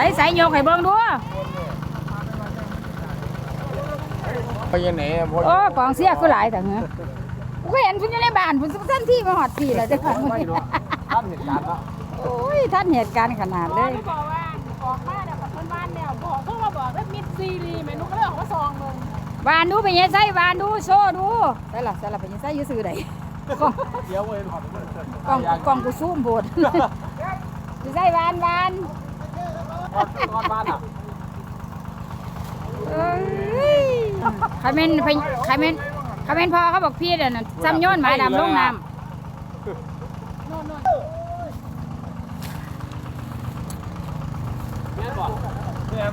ส่ใส่ยกให้เบิ่งดูไปยังไหนอะพ่อโอ้กองเสียคือหลายแต่เหรอกูเห็นเพิ่นอยู่ในบ้านเพิ่นสันที่มาหอดที่แล้วเด้อท่านเหตุการณ์ละโอ้ยท่านเหตุการณ์ขนาดเลยไม่บอกว่าออกมาแล้วกับเพื่อนบ้านแล้วบอกเพิ่งมาบอกว่ามิดซีรีส์แม่นุก็เลยออกมาซองมึงวานดูไปยังไส่วานดูโชว์ดูใส่ละใส่ละไปยังไส่อยู่ซื่อใดกล้องเดี๋ยวเว้ยถอดกล้องกล้องกูซูมโบดสิใส่วานวาน ถอดถอดบ้านอะเอ้ยใครเม่นใครเม่นใครเม่นพอเขาบอกพี่เดี๋ยวนั้นซ้ำโย้อนหมายดำลงน้โน่นโน่นแม่ก่อนแม่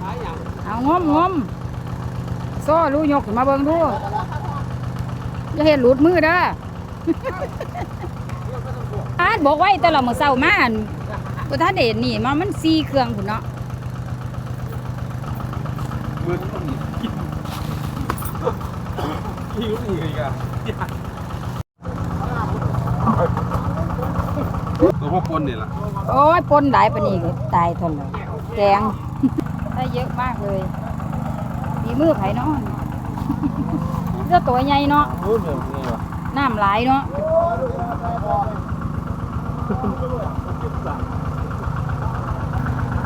หาอย่างำเอางมงมโซ่ลูกยกขึ้นมาเบิ่งดูอย่าเห็นหลุดมือเด้ออาดบอกไว้แต่เราเมื่อเช้ามา อั่นบ่ทันได้เห็นนี่มามันซีเครื่องพุ่นเนาะมือต้องกินหิวอีกอะตัวพวกคนนี่แหละโอ้ยปนหลายปานนี้ก็ตายทนแล้วแกงได้เยอะมากเลยมีมือไผเนาะเจ้าตัวใหญ่เนาะรู้เรื่องนี่วะน้ำหลายเนาะ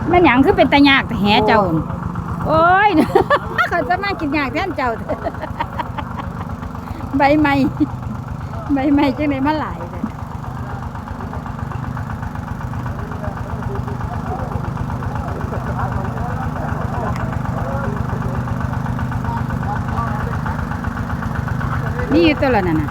แม่นหยังคือเป็นตะยากแต่แหเจ้าน่ะโอ้ย เขาจะมากินยากแทนเจ้า ใบไม้ใบไม้จังไดมาหลายเลยมีอยู่ตัวละนั่นน่ะ